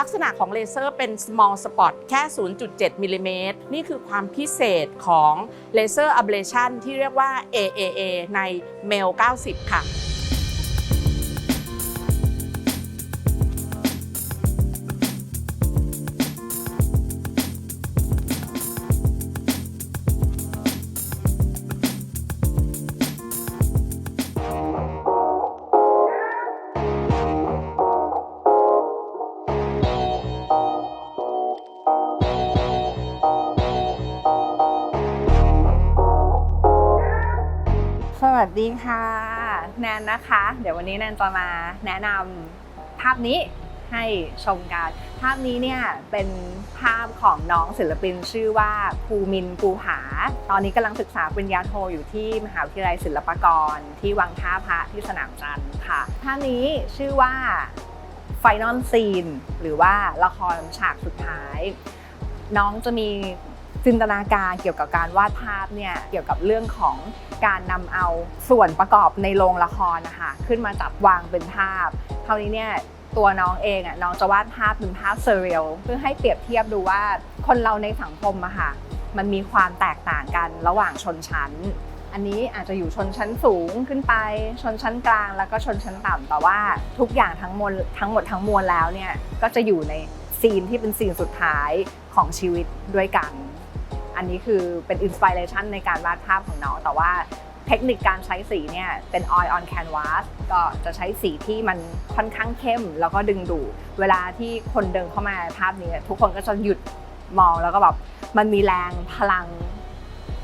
ลักษณะของเลเซอร์เป็น small spot แค่ 0.7 มิลลิเมตร นี่คือความพิเศษของเลเซอร์ ablation ที่เรียกว่า AAA ใน m a l 90 ค่ะ วัสดีค่ะ แนนนะคะ เดี๋ยววันนี้แนนจะมาแนะนำภาพนี้ให้ชมกัน ภาพนี้เนี่ยเป็นภาพของน้องศิลปินชื่อว่าภูมินทร์ภูผาตอนนี้กำลังศึกษาปริญญาโทอยู่ที่มหาวิทยาลัยศิลปากร ที่วังท่าพระที่สนามจันทร์ค่ะ ภาพนี้ชื่อว่า Final Scene หรือว่าละครฉากสุดท้าย น้องจะมี จินตนาการเกี่ยวกับการวาดภาพเนี่ยเกี่ยวกับเรื่องของการนำเอาส่วนประกอบในโรงละครนะคะขึ้นมาจับวางเป็นภาพคราวนี้เนี่ยตัวน้องเองอะน้องจะวาดภาพเป็นภาพเซเรียลเพื่อให้เปรียบเทียบดูว่าคนเราในสังคมอะค่ะมันมีความแตกต่างกันระหว่างชนชั้น อันนี้อาจจะอยู่ชนชั้นสูงขึ้นไป ชนชั้นกลางแล้วก็ชนชั้นต่ำแต่ว่าทุกอย่างทั้งมวลทั้งหมดทั้งมวลแล้วเนี่ยก็จะอยู่ในซีนที่เป็นซีนสุดท้ายของชีวิตด้วยกัน อันนี้คือเป็นอินสปิเรชันในการวาดภาพของน้อง แต่ว่าเทคนิคการใช้สีเนี่ยเป็น oil on canvas ก็จะใช้สีที่มันค่อนข้างเข้ม แล้วก็ดึงดูดเวลาที่คนเดินเข้ามาภาพนี้ ทุกคนก็จะหยุดมองแล้วก็แบบมันมีแรงพลัง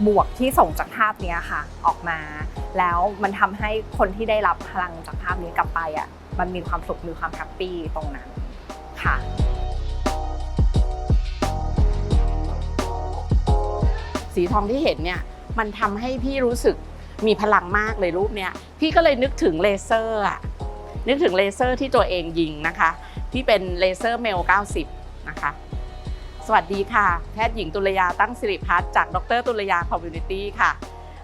บวกที่ส่งจากภาพนี้ค่ะออกมา แล้วมันทำให้คนที่ได้รับพลังจากภาพนี้กลับไปอะมันมีความสุขมีความแฮปปี้ตรงนั้นค่ะ สีทองที่เห็นเนี่ยมันทำให้พี่รู้สึกมีพลังมากเลยรูปเนี้ยพี่ก็เลยนึกถึงเลเซอร์อะนึกถึงเลเซอร์ที่ตัวเองยิงนะคะ ที่เป็นเลเซอร์เมล 90 นะคะ สวัสดีค่ะ แพทย์หญิงตุลยาตั้งสิริพัฒน์จากดรตุลยาคอมมูนิตี้ค่ะ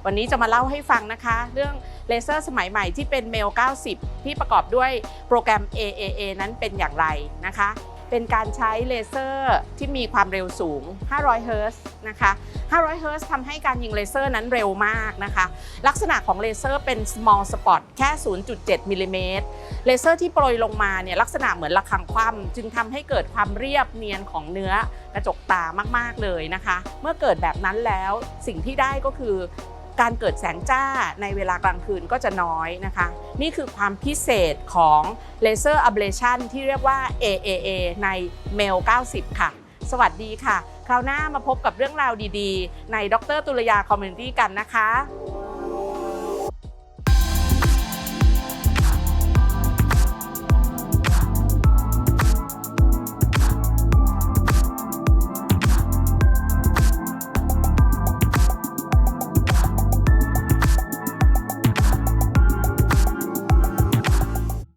วันนี้จะมาเล่าให้ฟังนะคะ เรื่องเลเซอร์สมัยใหม่ที่เป็นเมล 90 ที่ประกอบด้วยโปรแกรม AAA นั้นเป็นอย่างไรนะคะ เป็นการใช้เลเซอร์ที่มีความเร็วสูง 500 เฮิร์ตซ์นะคะ 500 เฮิร์ตซ์ทำให้การยิงเลเซอร์นั้นเร็วมากนะคะ ลักษณะของเลเซอร์เป็น small spot แค่ 0.7มิลลิเมตร เลเซอร์ที่โปรยลงมาเนี่ยลักษณะเหมือนระฆังคว่ำจึงทำให้เกิดความเรียบเนียนของเนื้อกระจกตามากๆเลยนะคะ เมื่อเกิดแบบนั้นแล้วสิ่งที่ได้ก็คือ การเกิดแสงจ้าในเวลากลางคืนก็จะน้อยนะคะ นี่คือความพิเศษของเลเซอร์อับเลชันที่เรียกว่า AAA ในเมล 90 ค่ะ สวัสดีค่ะ คราวหน้ามาพบกับเรื่องราวดีๆ ในดรตุลยาคอมมูนิตี้กันนะคะ